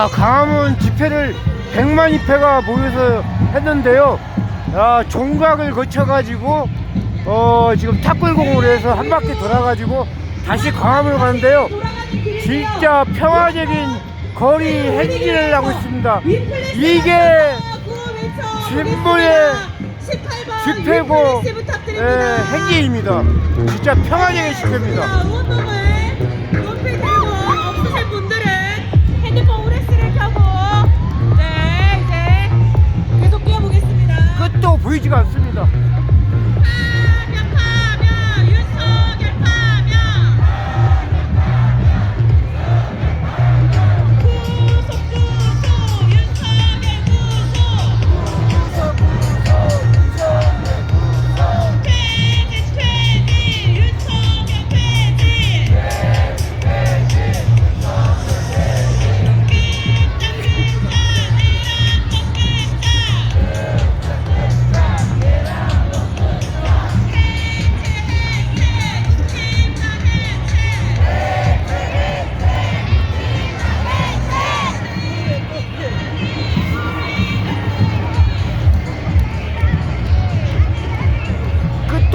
아, 강화문 집회를 100만 입회가 모여서 했는데요. 아, 종각을 거쳐가지고, 어, 지금 탑골공으로 해서 한 바퀴 돌아가지고 다시 강화문으로 가는데요. 진짜 평화적인 거리 행진을 하고 있습니다. 이게 진보의 집회고 예, 행진입니다. 진짜 평화적인 집회입니다.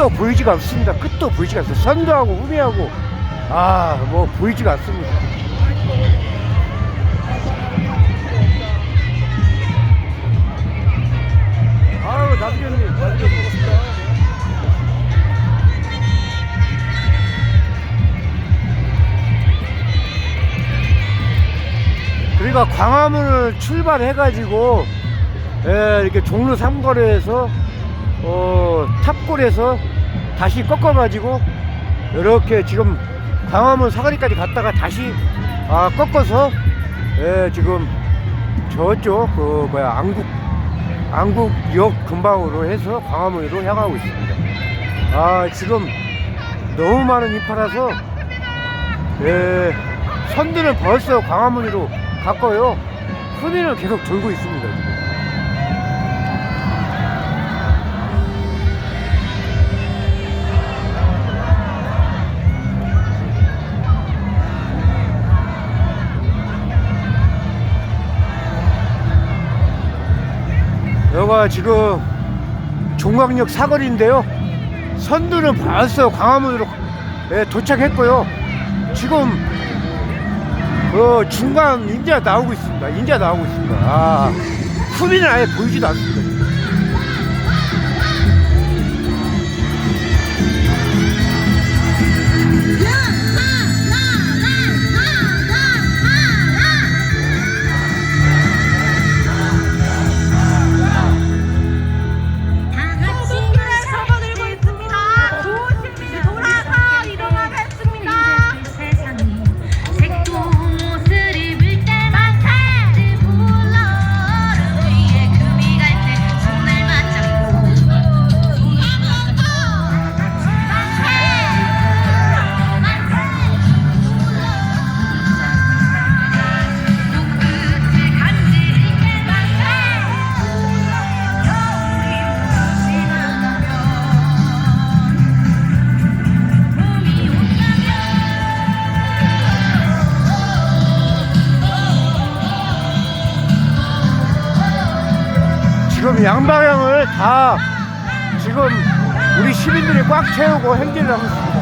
끝도 보이지가 않습니다. 끝도 보이지가 않습니다. 선도하고 우미하고 아 뭐 보이지가 않습니다. 아유 남경님 남경님 그러니까 광화문을 출발해가지고 예, 이렇게 종로 삼거리에서 어, 탑골에서 다시 꺾어가지고 이렇게 지금 광화문 사거리까지 갔다가 다시 아, 꺾어서 예, 지금 저쪽 그 뭐야 안국 안국역 근방으로 해서 광화문으로 향하고 있습니다. 아 지금 너무 많은 인파라서 예, 선들은 벌써 광화문으로 갔고요. 후미는 계속 돌고 있습니다. 지금 종각역 사거리인데요. 선두는 벌써 광화문으로 예, 도착했고요. 지금 그 중간 인자 나오고 있습니다. 인자 나오고 있습니다. 아, 후미는 아예 보이지도 않습니다. 지금 양방향을 다 지금 우리 시민들이 꽉 채우고 행진을 하고 있습니다.